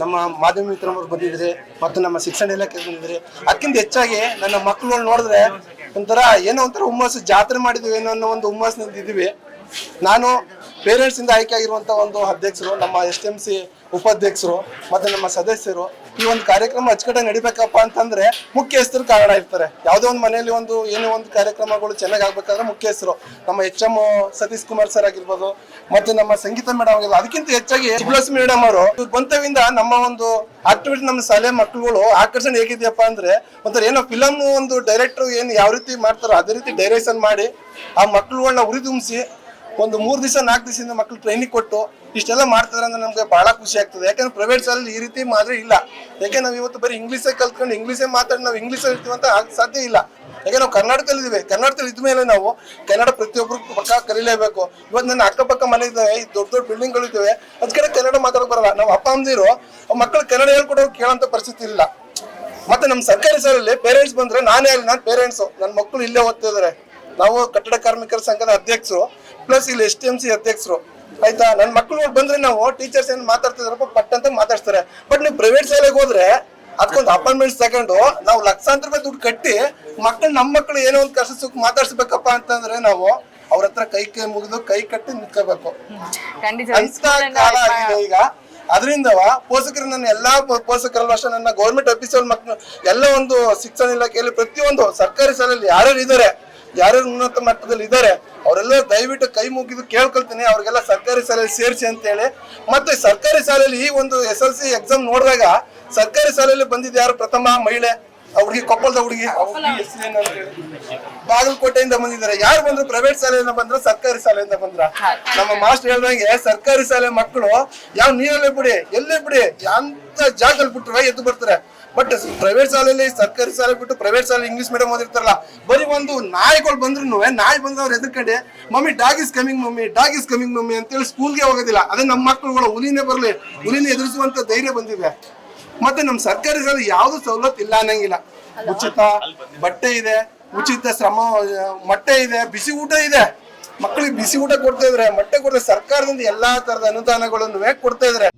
ನಮ್ಮ ಮಾಧ್ಯಮ ಮಿತ್ರರು ಬಂದಿದ್ರಿ ಮತ್ತು ನಮ್ಮ ಶಿಕ್ಷಣ ಇಲಾಖೆ ಬಂದಿದ್ರೆ ಅದಕ್ಕಿಂತ ಹೆಚ್ಚಾಗಿ ನನ್ನ ಮಕ್ಕಳು ನೋಡಿದ್ರೆ ಒಂಥರ ಏನೋ ಒಂಥರ ಹುಮ್ಮಸ್ಸು ಜಾತ್ರೆ ಮಾಡಿದ್ವಿ ಏನೋ ಅನ್ನೋ ಒಂದು ಹುಮ್ಮಸ್ಸಿನಿಂದ ಇದ್ದೀವಿ ನಾನು ಪೇರೆಂಟ್ಸಿಂದ ಆಯ್ಕೆ ಆಗಿರುವಂಥ ಒಂದು ಅಧ್ಯಕ್ಷರು ನಮ್ಮ ಎಸ್ ಎಂ ಸಿ ಉಪಾಧ್ಯಕ್ಷರು ಮತ್ತೆ ನಮ್ಮ ಸದಸ್ಯರು ಈ ಒಂದು ಕಾರ್ಯಕ್ರಮ ಅಚ್ಚುಕಟ್ಟಾಗಿ ನಡಿಬೇಕಪ್ಪ ಅಂತಂದ್ರೆ ಮುಖ್ಯಸ್ಥರು ಕಾರಣ ಇರ್ತಾರೆ. ಯಾವುದೋ ಒಂದು ಮನೆಯಲ್ಲಿ ಒಂದು ಏನೋ ಒಂದು ಕಾರ್ಯಕ್ರಮಗಳು ಚೆನ್ನಾಗಿ ಆಗ್ಬೇಕಾದ್ರೆ ಮುಖ್ಯಸ್ಥರು. ನಮ್ಮ H M Satish Kumar sir ಆಗಿರ್ಬೋದು, ಮತ್ತೆ ನಮ್ಮ ಸಂಗೀತ ಮೇಡಮ್ ಆಗಿರ್ಬೋದು, ಅದಕ್ಕಿಂತ ಹೆಚ್ಚಾಗಿ ಪ್ಲಸ್ ಮೇಡಮ್ ಅವರು, ಇವ್ರು ಬಂತವಿಂದ ನಮ್ಮ ಒಂದು ಆಕ್ಟಿವಿಟಿ ನಮ್ಮ ಶಾಲೆ ಮಕ್ಕಳುಗಳು ಆಕರ್ಷಣೆ ಹೇಗಿದೆಯಪ್ಪ ಅಂದ್ರೆ ಒಂಥರ ಏನೋ ಫಿಲಮ್ ಒಂದು ಡೈರೆಕ್ಟರ್ ಏನು ಯಾವ ರೀತಿ ಮಾಡ್ತಾರೋ ಅದೇ ರೀತಿ ಡೈರೆಕ್ಷನ್ ಮಾಡಿ ಆ ಮಕ್ಕಳುಗಳನ್ನ ಉರಿದುಂಬಿಸಿ ಒಂದು ಮೂರು ದಿವಸ, ನಾಲ್ಕು ದಿವಸದಿಂದ ಮಕ್ಕಳು ಟ್ರೈನಿಂಗ್ ಕೊಟ್ಟು ಇಷ್ಟೆಲ್ಲ ಮಾಡ್ತಾರೆ ಅಂದ್ರೆ ನಮ್ಗೆ ಬಹಳ ಖುಷಿ ಆಗ್ತದೆ. ಯಾಕಂದ್ರೆ ಪ್ರೈವೇಟ್ ಶಾಲೆಯಲ್ಲಿ ಈ ರೀತಿ ಮಾದರಿ ಇಲ್ಲ. ಯಾಕೆ ನಾವು ಇವತ್ತು ಬರೀ ಇಂಗ್ಲೀಷೇ ಕಲ್ತ್ಕೊಂಡು ಇಂಗ್ಲೀಷೇ ಮಾತಾಡಿ ನಾವು ಇಂಗ್ಲೀಷ್ ಇರ್ತೀವಿ ಅಂತ ಸಾಧ್ಯ ಇಲ್ಲ. ಯಾಕೆ ನಾವು ಕರ್ನಾಟಕದಲ್ಲಿ ಇದೀವಿ ಕರ್ನಾಟಕದಲ್ಲಿ ಇದ್ಮೇಲೆ ನಾವು ಕನ್ನಡ ಪ್ರತಿಯೊಬ್ಬರು ಪಕ್ಕ ಕಲಿಲೇಬೇಕು. ಇವತ್ತು ನನ್ನ ಅಕ್ಕಪಕ್ಕ ಮನೆ ಇದ್ದಾವೆ ದೊಡ್ಡ ದೊಡ್ಡ ಬಿಲ್ಡಿಂಗ್ಗಳು ಇದ್ದಾವೆ. ಅದ್ ಕಡೆ ಕನ್ನಡ ಮಾತಾಡೋಕೆ ಬರಲ್ಲ. ನಾವು ಅಪ್ಪ, ಅಮ್ಮದಿರು ಮಕ್ಕಳು ಕನ್ನಡ ಹೇಳ್ಕೊಡೋರು ಕೇಳೋಂಥ ಪರಿಸ್ಥಿತಿ ಇಲ್ಲ. ಮತ್ತೆ ನಮ್ಮ ಸರ್ಕಾರಿ ಶಾಲೆಯಲ್ಲಿ ಪೇರೆಂಟ್ಸ್ ಬಂದ್ರೆ ನಾನೇ ಅಲ್ಲಿ, ನಾನು ಪೇರೆಂಟ್ಸ್ ನನ್ನ ಮಕ್ಕಳು ಇಲ್ಲೇ ಓದ್ತಾ ಇದಾರೆ ನಾವು ಕಟ್ಟಡ ಕಾರ್ಮಿಕರ ಸಂಘದ ಅಧ್ಯಕ್ಷರು ಪ್ಲಸ್ ಇಲ್ಲಿ ಎಸ್ ಟಿ ಎಂ ಸಿ ಅಧ್ಯಕ್ಷರು. ಆಯ್ತಾ? ನನ್ನ ಮಕ್ಕಳು ಬಂದ್ರೆ ನಾವು ಟೀಚರ್ಸ್ ಏನು ಮಾತಾಡ್ತಿದ್ರಪ್ಪ? ಪಟ್ ಅಂತ ಮಾತಾಡ್ತಾರೆ ಬಟ್ ನೀವು ಪ್ರೈವೇಟ್ ಶಾಲೆಗೆ ಹೋದ್ರೆ ಅದಕ್ಕೊಂದು ಅಪಾಯಿಂಟ್ಮೆಂಟ್ಸ್ ತಗೊಂಡು ನಾವು ಲಕ್ಷಾಂತರ ರೂಪಾಯಿ ದುಡ್ಡು ಕಟ್ಟಿ ಮಕ್ಕಳು ನಮ್ಮ ಮಕ್ಕಳು ಏನೋ ಒಂದು ಕಷ್ಟ ಸುಖ ಮಾತಾಡ್ಸ್ಬೇಕಪ್ಪ ಅಂತಂದ್ರೆ ನಾವು ಅವ್ರ ಹತ್ರ ಕೈ ಕೈ ಮುಗಿದು ಕೈ ಕಟ್ಟಿ ನಿಂತ್ಕೋಬೇಕು. ಅಂತ ಕಾಲ ಆಗಿದೆ ಈಗ. ಅದರಿಂದ ಪೋಷಕರು ನನ್ನ ಎಲ್ಲಾ ಪೋಷಕರಲ್ಲೂ ಅಷ್ಟೇ ನನ್ನ ಗೌರ್ಮೆಂಟ್ ಆಫೀಸಲ್ಲಿ ಮಕ್ಕಳು ಎಲ್ಲ ಒಂದು ಶಿಕ್ಷಣ ಇಲಾಖೆಯಲ್ಲಿ ಪ್ರತಿಯೊಂದು ಸರ್ಕಾರಿ ಶಾಲೆಯಲ್ಲಿ ಯಾರ್ಯಾರು ಇದ್ದಾರೆ ಯಾರ್ಯಾರು ಉನ್ನತ ಮಟ್ಟದಲ್ಲಿ ಇದ್ದಾರೆ ಅವರೆಲ್ಲ ದಯವಿಟ್ಟು ಕೈ ಮುಗಿದು ಕೇಳ್ಕೊಳ್ತೀನಿ. ಅವ್ರಿಗೆಲ್ಲ ಸರ್ಕಾರಿ ಶಾಲೆಯಲ್ಲಿ ಸೇರಿಸಿ ಅಂತ ಹೇಳಿ ಮತ್ತೆ ಸರ್ಕಾರಿ ಶಾಲೆಯಲ್ಲಿ ಈ ಒಂದು ಎಸ್ ಎಲ್ ಸಿ ಎಕ್ಸಾಮ್ ನೋಡಿದಾಗ ಸರ್ಕಾರಿ ಶಾಲೆಯಲ್ಲಿ ಬಂದಿದ್ದು ಯಾರು? ಪ್ರಥಮ ಮಹಿಳೆ ಅವ್ರಿಗೆ ಹುಡುಗಿ ಕೊಪ್ಪಳದ ಹುಡುಗಿ. ಬಾಗಲಕೋಟೆಯಿಂದ ಬಂದಿದ್ದಾರೆ. ಯಾರು ಬಂದ್ರು? ಪ್ರೈವೇಟ್ ಶಾಲೆಯಿಂದ ಬಂದ್ರ ಸರ್ಕಾರಿ ಶಾಲೆಯಿಂದ ಬಂದ್ರ? ನಮ್ಮ ಮಾಸ್ಟರ್ ಹೇಳ್ದಂಗೆ ಸರ್ಕಾರಿ ಶಾಲೆ ಮಕ್ಕಳು ಯಾವ ನೀರಲ್ಲೇ ಬಿಡಿ ಎಲ್ಲೇ ಬಿಡಿ ಅಂತ ಜಾಗದಲ್ಲಿ ಬಿಟ್ಟರೆ ಎದ್ದು ಬರ್ತಾರೆ. ಬಟ್ ಪ್ರೈವೇಟ್ ಶಾಲೆಯಲ್ಲಿ ಸರ್ಕಾರಿ ಶಾಲೆ ಬಿಟ್ಟು ಪ್ರೈವೇಟ್ ಶಾಲೆ ಇಂಗ್ಲಿಷ್ ಮೀಡಿಯಂ ಓದಿರ್ತಾರಲ್ಲ ಬರೀ ಒಂದು ನಾಯಿಗಳು ಬಂದ್ರು ನಾಯಿ ಬಂದವ್ರು ಎದ್ರಕಂಡೆ mummy dog is coming mummy dog is coming mummy ಅಂತೇಳಿ ಸ್ಕೂಲ್ಗೆ ಹೋಗೋದಿಲ್ಲ. ಅದೇ ನಮ್ಮ ಮಕ್ಕಳುಗಳು ಹುಲಿನೇ ಬರಲಿ ಹುಲಿನ ಎದುರಿಸುವಂತ ಧೈರ್ಯ ಬಂದಿದೆ ಮತ್ತೆ ನಮ್ಮ ಸರ್ಕಾರಿ ಶಾಲೆ ಯಾವ್ದು ಸವಲತ್ತು ಇಲ್ಲ ಅನ್ನಂಗಿಲ್ಲ. ಉಚಿತ ಬಟ್ಟೆ ಇದೆ ಉಚಿತ ಶ್ರಮ ಮೊಟ್ಟೆ ಇದೆ ಬಿಸಿ ಊಟ ಇದೆ. ಮಕ್ಕಳಿಗೆ ಬಿಸಿ ಊಟ ಕೊಡ್ತಾ ಇದ್ರೆ ಮೊಟ್ಟೆ ಕೊಡ್ತಾರೆ ಸರ್ಕಾರದಿಂದ ಎಲ್ಲಾ ತರದ ಅನುದಾನಗಳನ್ನು ಕೊಡ್ತಾ ಇದ್ರೆ.